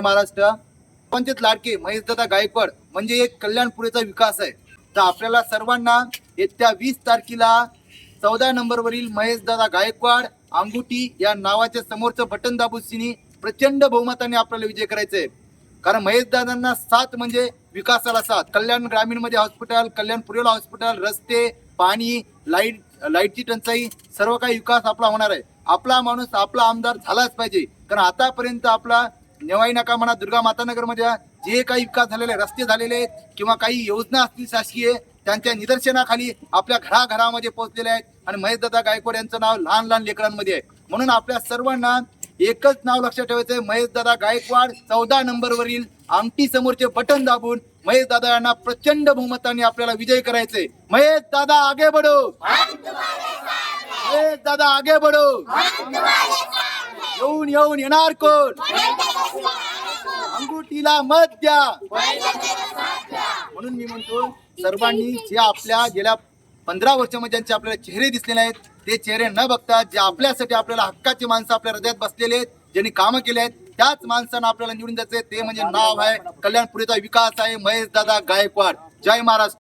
जय महाराष्ट्र. पंचायत लाडके महेशदादा गायकवाड म्हणजे एक कल्याणपुरेचा विकास आहे. तर आपल्याला सर्वांना येत्या वीस तारखेला चौदा नंबरवरील महेशदादा गायकवाड अंगुठी या नावाच्या समोरचं बटन दाबूसिनी प्रचंड बहुमताने आपल्याला विजय करायचा आहे कारण महेशदादांना सात म्हणजे विकासाला साथ. कल्याण ग्रामीणमध्ये हॉस्पिटल कल्याण पुरेला हॉस्पिटल रस्ते पाणी लाइट लाईटची टंचाई सर्व काही विकास आपला होणार आहे. आपला माणूस आपला आमदार झालाच पाहिजे. कारण आतापर्यंत आपला नेवाई नाका म्हणा दुर्गा मातानगरमध्ये जे काही विकास झालेले रस्ते झालेले आहेत किंवा काही योजना असतील शासकीय त्यांच्या निदर्शनाखाली आपल्या घराघरामध्ये पोहोचलेले आहेत. आणि महेशदादा गायकवाड यांचं नाव लहान लहान लेकरांमध्ये आहे. म्हणून आपल्या सर्वांना एकच नाव लक्षात ठेवायचं महेश महेशदादा गायकवाड चौदा नंबर वरील आमटी समोरचे बटन दाबून महेश दादा यांना प्रचंड बहुमताने आपल्याला विजय करायचे महेश दादा आगे बढो! महेश दादा आगे बढो! येऊन येऊन येणार कोण? अंगुठीला मत द्या. म्हणून मी म्हणतो सर्वांनी जे आपल्या गेल्या पंधरा वर्षामध्ये ज्यांचे आपल्याला चेहरे दिसले नाहीत ते चेहरे न बघता जे आपल्यासाठी आपल्याला हक्काची माणसं आपल्या हृदयात बसलेले आहेत ज्यांनी कामं केले आहेत त्याच माणसांना आपल्याला निवडून जायचंय ते म्हणजे नाव आहे कल्याणपुरीचा विकास आहे. महेश दादा गायकवाड. जय महाराष्ट्र.